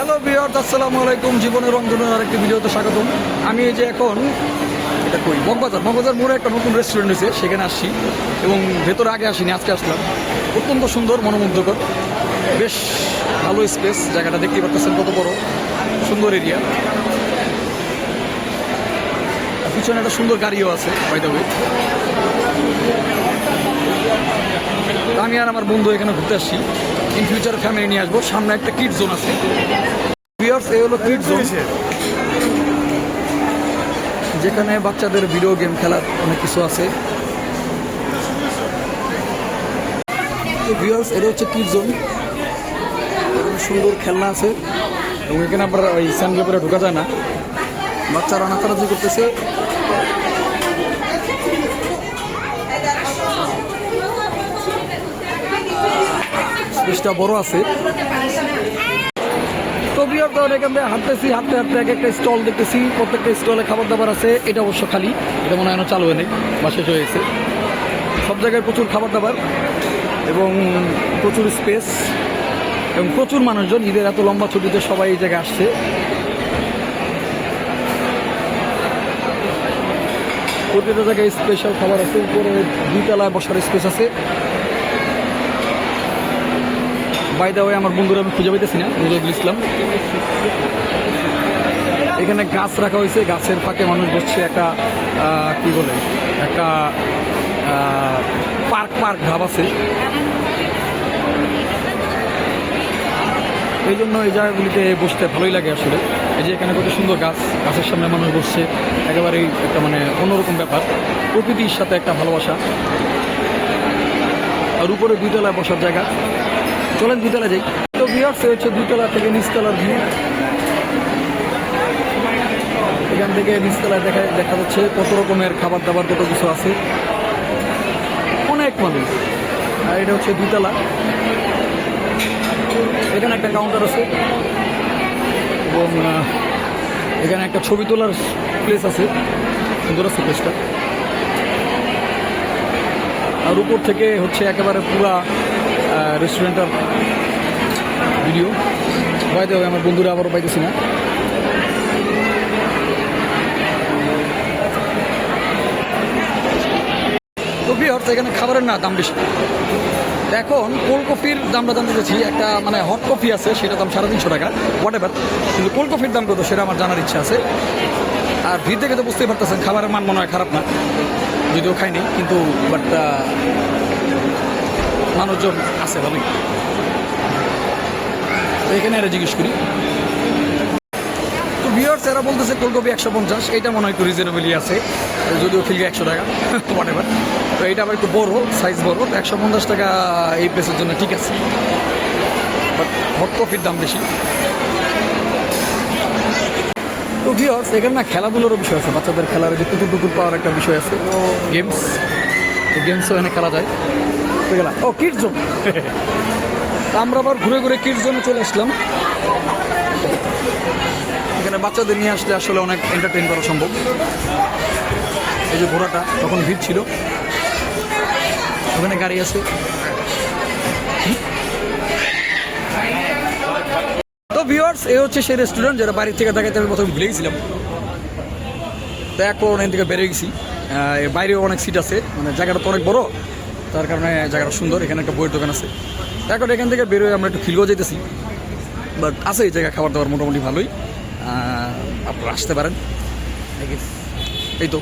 Hello বিয়ার্স আসসালামু আলাইকুম। জীবনের রংধনুর আরেকটি ভিডিওতে স্বাগতম। আমি এই যে এখন, এটা কই? বকবাজার বকবাজার মোড়ে একটা নতুন রেস্টুরেন্ট হয়েছে, সেখানে আসছি। এবং ভেতরে আগে আসিনি, আজকে আসলাম। অত্যন্ত সুন্দর, মনোমুগ্ধকর। বেশ ভালো স্পেস জায়গাটা দেখতে পাচ্ছেন কত বড়। সুন্দর এরিয়া পিছনে একটা সুন্দর গাড়িও আছে বাইদা আমি আর আমার বন্ধু এখানে ঘুরতে আসছি। ইন ফিউচার ফ্যামিলি নিয়ে আসব। সামনে একটা কিড জোন আছে। হলো যেখানে বাচ্চাদের ভিডিও গেম খেলার অনেক কিছু আছে। হচ্ছে জোন সুন্দর খেলনা আছে। এবং এখানে আপনার ওই স্যান্ডেল ঢোকা যায় না। বাচ্চারা নাচানাচি করতেছে। স্পেসটা বড় আছে। হাঁটতেছি, হাঁটতে এক একটা স্টল দেখতেছি। প্রত্যেকটা স্টলে খাবার দাবার আছে, এটা অবশ্য খালি। এটা মনে হয় চালু হয়নি, বা শেষ হয়ে গেছে। সব জায়গায় প্রচুর খাবার দাবার এবং প্রচুর স্পেস এবং প্রচুর মানুষজন। ঈদের এত লম্বা ছুটিতে সবাই এই জায়গায় আসছে। প্রতিটা জায়গায় স্পেশাল খাবার আছে, উপরে দুইতলায় বসার স্পেস আছে। বাই দা ওয়ে আমার বন্ধুরা আমি খুঁজে পাইতেছি না নজরুল ইসলাম এখানে গাছ রাখা হয়েছে, গাছের ফাঁকে মানুষ বসছে, একটা কি বলে, একটা পার্ক পার্ক ভাব আছে। এই জন্য এই জায়গাগুলিতে বসতে ভালোই লাগে আসলে। এই যে এখানে কত সুন্দর গাছ, গাছের সামনে মানুষ বসছে, একেবারেই একটা মানে অন্যরকম ব্যাপার। প্রকৃতির সাথে একটা ভালোবাসা। আর উপরে দুইতলায় বসার জায়গা। চলেন দুইতলা যাই। তো বিয়ার্স হচ্ছে দুইতলা থেকে নিচতলার ভিউ এখান থেকে নিচতলায় দেখা দেখা যাচ্ছে কত রকমের খাবার দাবার কত কিছু আছে। অনেক মানুষ। আর এটা হচ্ছে দুইতলা এখানে একটা কাউন্টার আছে। এবং এখানে একটা ছবি তোলার প্লেস আছে। সুন্দর আছে প্লেসটা আর উপর থেকে হচ্ছে একেবারে পুরা রেস্টুরেন্টের ভিডিও বাইতে হবে আমার বন্ধুরা আবারও পাইতেছি না। তো বিহার এখানে খাবারের না দাম বেশি। এখন কোল্ড কফির দামটা জানতে চাচ্ছি, একটা মানে হট কফি আছে সেটা দাম সাড়ে তিনশো টাকা হোয়াট এভার কিন্তু কোল্ড কফির দাম কত, সেটা আমার জানার ইচ্ছা আছে। আর ভিড় দেখে তো বুঝতেই পারতেছেন, খাবারের মান মনে হয় খারাপ না। যদিও খাইনি, কিন্তু বাট মানুষজন আছে অনেক এখানে এটা জিজ্ঞেস করি। তো ভিওর্স এরা বলতেছে ফুলকপি একশো পঞ্চাশ, এইটা মনে হয় একটু রিজনেবলই আছে। যদিও ফিলকে একশো টাকা হোয়াট এভার তো এটা আবার একটু বড় সাইজ বড় একশো পঞ্চাশ টাকা এই প্লেসের জন্য ঠিক আছে। বাট কফির দাম বেশি। তো ভিওর্স এখানে না খেলাধুলোরও বিষয় আছে। বাচ্চাদের খেলার যে কুকুর টুকুর পাওয়ার একটা বিষয় আছে। গেমস তো গেমসও এখানে খেলা যায়। গেলাম। ও কিড জোন। আমরা আবার ঘুরে ঘুরে কিড জোনে চলে আসলাম। এখানে বাচ্চাদের নিয়ে আসলে আসলে অনেক এন্টারটেইন করা সম্ভব। এই যে ঘোড়াটা, তখন ভিড় ছিল। ওখানে গাড়ি আছে। তো ভিউয়ার্স এ হচ্ছে সেই রেস্টুরেন্ট যেটা বাড়ি থেকে দেখাতে আমি প্রথমে ভুলে গেছিলাম। তো এখন এখান থেকে বেরিয়ে গেছি। বাইরেও অনেক সিট আছে। মানে জায়গাটা তো অনেক বড়। তার কারণে জায়গাটা সুন্দর এখানে একটা বইয়ের দোকান আছে। এখন এখান থেকে বেরোয় আমরা একটু খিলগো যেতেছি বাট আছে এই জায়গায় খাবার দাবার মোটামুটি ভালোই। আপনারা আসতে পারেন। এই তো।